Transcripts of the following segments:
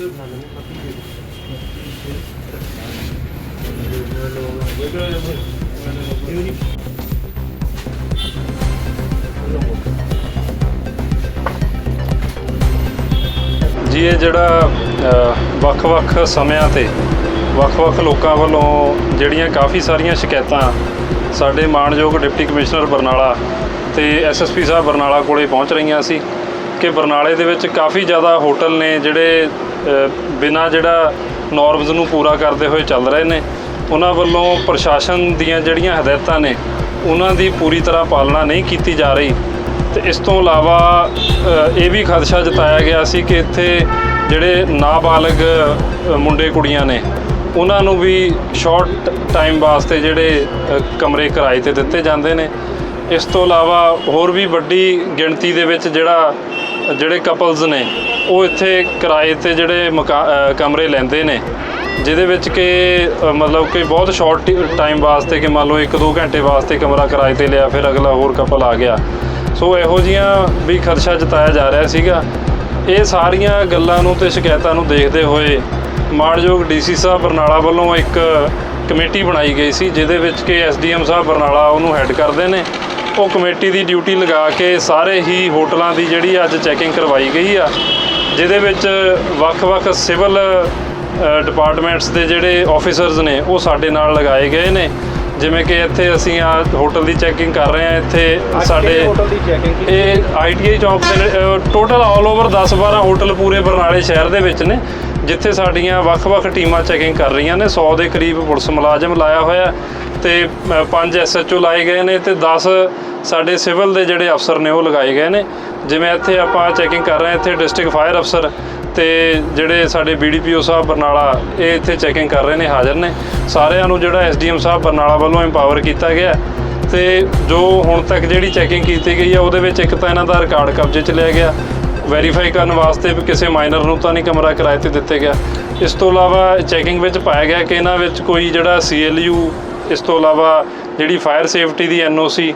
ਜੀ, ਇਹ ਜਿਹੜਾ ਵੱਖ-ਵੱਖ ਸਮਿਆਂ ਤੇ ਵੱਖ-ਵੱਖ ਲੋਕਾਂ ਵੱਲੋਂ ਜਿਹੜੀਆਂ ਕਾਫੀ ਸਾਰੀਆਂ ਸ਼ਿਕਾਇਤਾਂ ਸਾਡੇ ਮਾਣਯੋਗ ਡਿਪਟੀ ਕਮਿਸ਼ਨਰ ਬਰਨਾਲਾ ਤੇ ਐਸਐਸਪੀ ਸਾਹਿਬ ਬਰਨਾਲਾ ਕੋਲੇ ਪਹੁੰਚ ਰਹੀਆਂ ਸੀ ਕਿ ਬਰਨਾਲੇ ਦੇ ਵਿੱਚ ਕਾਫੀ ਜ਼ਿਆਦਾ ਹੋਟਲ ਨੇ ਜਿਹੜੇ ਬਿਨਾਂ ਜਿਹੜਾ ਨੋਰਮਸ ਨੂੰ ਪੂਰਾ ਕਰਦੇ ਹੋਏ ਚੱਲ ਰਹੇ ਨੇ, ਉਹਨਾਂ ਵੱਲੋਂ ਪ੍ਰਸ਼ਾਸਨ ਦੀਆਂ ਜਿਹੜੀਆਂ ਹਦਾਇਤਾਂ ਨੇ, ਉਹਨਾਂ ਦੀ ਪੂਰੀ ਤਰ੍ਹਾਂ ਪਾਲਣਾ ਨਹੀਂ ਕੀਤੀ ਜਾ ਰਹੀ। ਤੇ ਇਸ ਤੋਂ ਇਲਾਵਾ ਇਹ ਵੀ ਖਦਸ਼ਾ ਜਤਾਇਆ ਗਿਆ ਸੀ ਕਿ ਇੱਥੇ ਜਿਹੜੇ ਨਾਬਾਲਗ ਮੁੰਡੇ ਕੁੜੀਆਂ ਨੇ, ਉਹਨਾਂ ਨੂੰ ਵੀ ਸ਼ਾਰਟ ਟਾਈਮ ਵਾਸਤੇ ਜਿਹੜੇ ਕਮਰੇ ਕਿਰਾਏ ਤੇ ਦਿੱਤੇ ਜਾਂਦੇ ਨੇ। ਇਸ ਤੋਂ ਇਲਾਵਾ ਹੋਰ ਵੀ ਵੱਡੀ ਗਿਣਤੀ ਦੇ ਵਿੱਚ ਜਿਹੜਾ, ਜਿਹੜੇ ਕਪਲਸ ਨੇ, ਉਹ ਇੱਥੇ ਕਿਰਾਏ ਤੇ ਜਿਹੜੇ ਮਕਾ- ਕਮਰੇ ਲੈਂਦੇ ਨੇ, ਜਿਹਦੇ ਵਿੱਚ ਕਿ ਮਤਲਬ ਕਿ ਬਹੁਤ ਸ਼ਾਰਟ ਟਾਈਮ ਵਾਸਤੇ ਕਿ ਮੰਨ ਲਓ 1-2 ਘੰਟੇ ਵਾਸਤੇ ਕਮਰਾ ਕਿਰਾਏ ਤੇ ਲਿਆ, ਫਿਰ ਅਗਲਾ ਹੋਰ ਕਪਲ ਆ ਗਿਆ। ਸੋ ਇਹੋ ਜੀਆਂ ਵੀ ਖਰਚਾ ਜਤਾਇਆ ਜਾ ਰਿਹਾ ਸੀਗਾ। ਇਹ ਸਾਰੀਆਂ ਗੱਲਾਂ ਨੂੰ ਤੇ ਸ਼ਿਕਾਇਤਾਂ ਨੂੰ ਦੇਖਦੇ ਹੋਏ ਮਾਣਯੋਗ ਡੀਸੀ ਸਾਹਿਬ ਬਰਨਾਲਾ ਵੱਲੋਂ ਇੱਕ ਕਮੇਟੀ ਬਣਾਈ ਗਈ ਸੀ, ਜਿਹਦੇ ਵਿੱਚ ਕਿ ਐਸਡੀਐਮ ਸਾਹਿਬ ਬਰਨਾਲਾ ਉਹਨੂੰ ਹੈੱਡ ਕਰਦੇ ਨੇ। ਉਹ ਕਮੇਟੀ ਦੀ ਡਿਊਟੀ ਲਗਾ ਕੇ ਸਾਰੇ ਹੀ ਹੋਟਲਾਂ ਦੀ ਜਿਹੜੀ ਅੱਜ ਚੈਕਿੰਗ ਕਰਵਾਈ ਗਈ ਆ ਜਿਹਦੇ ਵਿੱਚ ਵੱਖ-ਵੱਖ ਸਿਵਲ ਡਿਪਾਰਟਮੈਂਟਸ ਦੇ ਜਿਹੜੇ ਆਫੀਸਰਸ ਨੇ ਉਹ ਸਾਡੇ ਨਾਲ ਲਗਾਏ ਗਏ ਨੇ। ਜਿਵੇਂ ਕਿ ਇੱਥੇ ਅਸੀਂ ਆ ਹੋਟਲ ਦੀ ਚੈਕਿੰਗ ਕਰ ਰਹੇ ਹਾਂ ਇੱਥੇ ਸਾਡੇ ਇਹ ਆਈਟੀਆਈ ਚੌਂਕ ਦੇ ਟੋਟਲ ਆਲ ਓਵਰ 10-12 ਹੋਟਲ ਪੂਰੇ ਬਰਨਾਲੇ ਸ਼ਹਿਰ ਦੇ ਵਿੱਚ ਨੇ ਜਿੱਥੇ ਸਾਡੀਆਂ ਵੱਖ-ਵੱਖ ਟੀਮਾਂ ਚੈਕਿੰਗ ਕਰ ਰਹੀਆਂ ਨੇ। 100 ਦੇ ਕਰੀਬ ਪੁਲਿਸ ਮੁਲਾਜ਼ਮ ਲਾਇਆ ਹੋਇਆ। ਤੇ 5 ਐਸਐਚਓ ਲਾਏ ਗਏ ਨੇ ਤੇ 10 ਸਾਡੇ ਸਿਵਲ ਦੇ ਜਿਹੜੇ ਅਫਸਰ ਨੇ ਉਹ ਲਗਾਏ ਗਏ ਨੇ। ਜਿਵੇਂ ਇੱਥੇ ਆਪਾਂ ਚੈਕਿੰਗ ਕਰ ਰਹੇ ਹਾਂ, ਇੱਥੇ ਡਿਸਟ੍ਰਿਕਟ ਫਾਇਰ ਅਫਸਰ ਤੇ ਜਿਹੜੇ ਸਾਡੇ ਬੀਡੀਪੀਓ ਸਾਹਿਬ ਬਰਨਾਲਾ, ਇਹ ਇੱਥੇ ਚੈਕਿੰਗ ਕਰ ਰਹੇ ਨੇ, ਹਾਜ਼ਰ ਨੇ। ਸਾਰਿਆਂ ਨੂੰ ਜਿਹੜਾ ਐਸਡੀਐਮ ਸਾਹਿਬ ਬਰਨਾਲਾ ਵੱਲੋਂ ਐਮਪਾਵਰ ਕੀਤਾ ਗਿਆ। ਤੇ ਜੋ ਹੁਣ ਤੱਕ ਜਿਹੜੀ ਚੈਕਿੰਗ ਕੀਤੀ ਗਈ ਆ, ਉਹਦੇ ਵਿੱਚ ਇੱਕ ਤਾਂ ਇਹਨਾਂ ਦਾ ਰਿਕਾਰਡ ਕਬਜ਼ੇ 'ਚ ਲਿਆ ਗਿਆ। ਵੈਰੀਫਾਈ ਕਰਨ ਵਾਸਤੇ ਵੀ ਕਿਸੇ ਮਾਈਨਰ ਨੂੰ ਤਾਂ ਨਹੀਂ ਕਮਰਾ ਕਿਰਾਏ ਤੇ ਦਿੱਤੇ ਗਿਆ। ਇਸ ਤੋਂ ਇਲਾਵਾ ਚੈਕਿੰਗ ਵਿੱਚ ਪਾਇਆ ਗਿਆ ਕਿ ਇਹਨਾਂ ਵਿੱਚ ਕੋਈ ਜਿਹੜਾ ਸੀਐਲਯੂ ਇਸ ਤੋਂ ਇਲਾਵਾ ਜਿਹੜੀ ਫਾਇਰ ਸੇਫਟੀ ਦੀ ਐਨਓਸੀ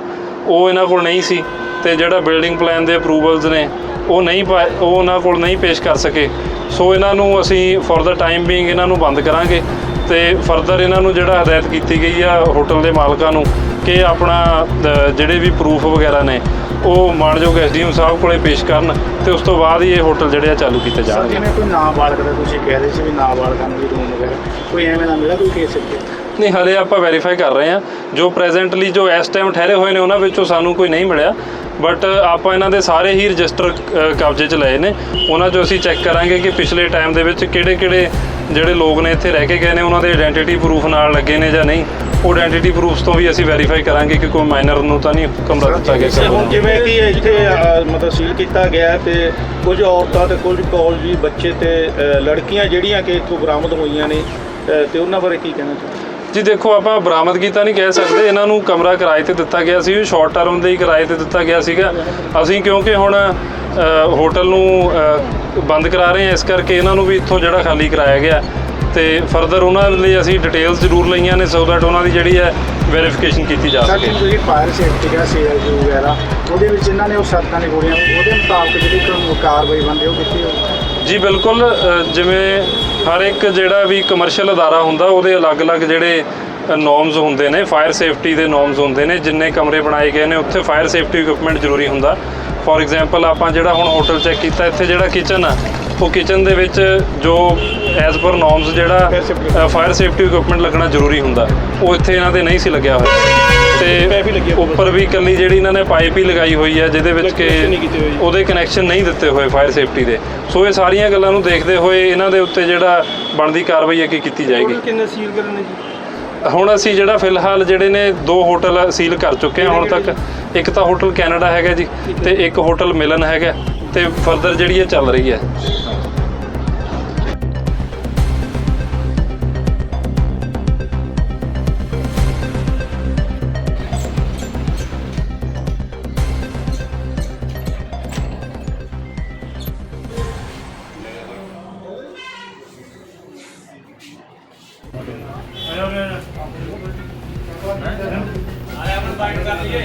ਉਹ ਇਹਨਾਂ ਕੋਲ ਨਹੀਂ ਸੀ ਤੇ ਜਿਹੜਾ ਬਿਲਡਿੰਗ ਪਲਾਨ ਦੇ ਅਪਰੂਵਲਸ ਨੇ ਉਹ ਨਹੀਂ ਪਾ- ਉਹ ਉਹਨਾਂ ਕੋਲ ਨਹੀਂ ਪੇਸ਼ ਕਰ ਸਕੇ। ਸੋ ਇਹਨਾਂ ਨੂੰ ਅਸੀਂ ਫॉर ਦਾ ਟਾਈਮ ਬੀਇੰਗ ਇਹਨਾਂ ਨੂੰ ਬੰਦ ਕਰਾਂਗੇ ਤੇ ਫਰਦਰ ਇਹਨਾਂ ਨੂੰ ਜਿਹੜਾ ਹਦਾਇਤ ਕੀਤੀ ਗਈ ਆ ਹੋਟਲ ਦੇ ਮਾਲਕਾਂ ਨੂੰ ਕਿ ਆਪਣਾ ਅ, ਜਿਹੜੇ ਵੀ ਪ੍ਰੂਫ ਵਗੈਰਾ ਨੇ ਉਹ ਮਾਣਯੋਗ ਐਸਡੀਐਮ ਸਾਹਿਬ ਕੋਲੇ ਪੇਸ਼ ਕਰਨ ਤੇ ਉਸ ਤੋਂ ਬਾਅਦ ਹੀ ਇਹ ਹੋਟਲ ਜਿਹੜੇ ਆ ਚਾਲੂ ਕੀਤੇ ਸਰ ਜਾਣਗੇ ਜਿਵੇਂ ਕੋਈ ਨਾਬਾਲਗ ਦਾ ਤੁਸੀਂ ਕਹਿ ਰਹੇ ਸੀ ਵੀ ਨਾਬਾਲਗਾਂ ਨੂੰ ਵੀ ਰੂਮ ਵਗੈਰਾ ਕੋਈ ਐਵੇਂ ਦਾ ਮਿਲਿਆ ਕੋਈ ਕੇਸ ਇੱਥੇ? ਨਹੀਂ ਹਲੇ ਆਪਾਂ ਵੈਰੀਫਾਈ ਕਰ ਰਹੇ ਹਾਂ। ਜੋ ਪ੍ਰੈਜ਼ੈਂਟਲੀ ਜੋ ਇਸ ਟਾਈਮ ਠਹਿਰੇ ਹੋਏ ਨੇ ਉਹਨਾਂ ਵਿੱਚੋਂ ਸਾਨੂੰ ਕੋਈ ਨਹੀਂ ਮਿਲਿਆ। ਬਟ ਆਪਾਂ ਇਹਨਾਂ ਦੇ ਸਾਰੇ ਹੀ ਰਜਿਸਟਰ ਕਬਜ਼ੇ 'ਚ ਲਏ ਨੇ। ਉਹਨਾਂ 'ਚੋਂ ਅਸੀਂ ਚੈੱਕ ਕਰਾਂਗੇ ਕਿ ਪਿਛਲੇ ਟਾਈਮ ਦੇ ਵਿੱਚ ਕਿਹੜੇ-ਕਿਹੜੇ ਜਿਹੜੇ ਲੋਕ ਨੇ ਇੱਥੇ ਰਹਿ ਕੇ ਗਏ ਨੇ ਉਹਨਾਂ ਦੇ ਆਇਡੈਂਟੀਟੀ ਪ੍ਰੂਫ ਨਾਲ ਲੱਗੇ ਨੇ ਜਾਂ ਨਹੀਂ। ਉਹ ਆਇਡੈਂਟੀਟੀ ਪ੍ਰੂਫਸ ਤੋਂ ਵੀ ਅਸੀਂ ਵੈਰੀਫਾਈ ਕਰਾਂਗੇ ਕਿ ਕੋਈ ਮਾਈਨਰ ਨੂੰ ਤਾਂ ਨਹੀਂ ਕਮਰਾ ਦਿੱਤਾ ਗਿਆ। ਹੁਣ ਜਿਵੇਂ ਕਿ ਇੱਥੇ ਮਤਲਬ ਸੀਲ ਕੀਤਾ ਗਿਆ ਤੇ ਕੁਝ ਔਰਤਾਂ ਤੇ ਕੁਝ ਕਾਲਜੀ ਬੱਚੇ ਤੇ ਲੜਕੀਆਂ ਜਿਹੜੀਆਂ ਕਿ ਇੱਥੋਂ ਬਰਾਮਦ ਹੋਈਆਂ ਨੇ ਤੇ ਉਹਨਾਂ ਬਾਰੇ ਕੀ ਕਹਿਣਾ ਚਾਹੁੰਦੇ ਜੀ ਦੇਖੋ ਆਪਾਂ ਬਰਾਮਦਗੀ ਤਾਂ ਨਹੀਂ ਕਹਿ ਸਕਦੇ। ਇਹਨਾਂ ਨੂੰ ਕਮਰਾ ਕਿਰਾਏ ਤੇ ਦਿੱਤਾ ਗਿਆ ਸੀ। ਸ਼ਾਰਟ ਟਰਮ ਦੇ ਹੀ ਕਿਰਾਏ ਤੇ ਦਿੱਤਾ ਗਿਆ ਸੀਗਾ। ਅਸੀਂ ਕਿਉਂਕਿ ਹੁਣ ਹੋਟਲ ਨੂੰ ਬੰਦ ਕਰਾ ਰਹੇ ਹਾਂ ਇਸ ਕਰਕੇ ਇਹਨਾਂ ਨੂੰ ਵੀ ਇੱਥੋਂ ਜਿਹੜਾ ਖਾਲੀ ਕਰਾਇਆ ਗਿਆ। ਤੇ ਫਰਦਰ ਉਹਨਾਂ ਲਈ ਅਸੀਂ ਡਿਟੇਲਸ ਜ਼ਰੂਰ ਲਈਆਂ ਨੇ ਸੋ ਦੈਟ ਉਹਨਾਂ ਦੀ ਜਿਹੜੀ ਹੈ ਵੈਰੀਫਿਕੇਸ਼ਨ ਕੀਤੀ ਜਾ ਸਰ ਸਕੇ। ਜਿਵੇਂ ਤੁਸੀਂ ਫਾਇਰ ਸੇਫਟੀ ਦਾ ਸੀਐਲਜੀ ਵਗੈਰਾ ਉਹਦੇ ਵਿੱਚ ਇਹਨਾਂ ਨੇ ਉਹ ਸ਼ਰਤਾਂ ਨਹੀਂ ਪੂਰੀਆਂ। ਉਹਦੇ ਮੁਤਾਬਕ ਜਿਹੜੀ ਕਾਰਵਾਈ ਬੰਦੇ ਉਹ ਕੀਤੀ ਜੀ ਬਿਲਕੁਲ ਜਿਵੇਂ ਹਰ ਇੱਕ ਜਿਹੜਾ ਵੀ ਕਮਰਸ਼ੀਅਲ ਅਦਾਰਾ ਹੁੰਦਾ ਉਹਦੇ ਅਲੱਗ-ਅਲੱਗ ਜਿਹੜੇ ਨੋਰਮਸ ਹੁੰਦੇ ਨੇ ਫਾਇਰ ਸੇਫਟੀ ਦੇ ਨੋਰਮਸ ਹੁੰਦੇ ਨੇ ਜਿੰਨੇ ਕਮਰੇ ਬਣਾਏ ਗਏ ਨੇ ਉੱਥੇ ਫਾਇਰ ਸੇਫਟੀ ਇਕਵਿਪਮੈਂਟ ਜ਼ਰੂਰੀ ਹੁੰਦਾ ਫੋਰ ਐਗਜ਼ਾਮਪਲ ਆਪਾਂ ਜਿਹੜਾ ਹੁਣ ਹੋਟਲ ਚੈੱਕ ਕੀਤਾ ਇੱਥੇ ਜਿਹੜਾ ਕਿਚਨ ਆ ਉਹ ਕਿਚਨ ਦੇ ਵਿੱਚ ਜੋ ਐਜ਼ ਪਰ ਨੋਰਮਸ ਜਿਹੜਾ ਫਾਇਰ ਸੇਫਟੀ ਇਕਵਿਪਮੈਂਟ ਲੱਗਣਾ ਜ਼ਰੂਰੀ ਹੁੰਦਾ ਉਹ ਇੱਥੇ ਇਹਨਾਂ ਦੇ ਨਹੀਂ ਸੀ ਲੱਗਿਆ ਹੋਇਆ ਤੇ। ਉੱਪਰ ਵੀ ਇਕੱਲੀ ਜਿਹੜੀ ਇਹਨਾਂ ਨੇ ਪਾਈਪ ਹੀ ਲਗਾਈ ਹੋਈ ਹੈ ਜਿਹਦੇ ਵਿੱਚ ਕਿ। ਉਹਦੇ ਕਨੈਕਸ਼ਨ ਨਹੀਂ ਦਿੱਤੇ ਹੋਏ ਫਾਇਰ ਸੇਫਟੀ ਦੇ। ਸੋ ਇਹ ਸਾਰੀਆਂ ਗੱਲਾਂ ਨੂੰ ਦੇਖਦੇ ਹੋਏ ਇਹਨਾਂ ਦੇ ਉੱਤੇ ਜਿਹੜਾ ਬਣਦੀ ਕਾਰਵਾਈ ਹੈ ਕਿ ਕੀਤੀ ਜਾਏਗੀ। ਕਿੰਨੇ ਸੀਲ ਕਰਨੇ ਜੀ? ਹੁਣ ਅਸੀਂ ਜਿਹੜਾ ਫਿਲਹਾਲ ਜਿਹੜੇ ਨੇ ਦੋ ਹੋਟਲ ਸੀਲ ਕਰ ਚੁੱਕੇ ਹਾਂ ਹੁਣ ਤੱਕ। ਇੱਕ ਤਾਂ ਹੋਟਲ ਕੈਨੇਡਾ ਹੈਗਾ ਜੀ ਤੇ ਇੱਕ ਹੋਟਲ ਮਿਲਨ ਹੈਗਾ ਤੇ ਫਰਦਰ ਜਿਹੜੀ ਇਹ ਚੱਲ ਰਹੀ ਹੈ। ਕੰਬਾਈਨ ਕਰ ਲਈਏ।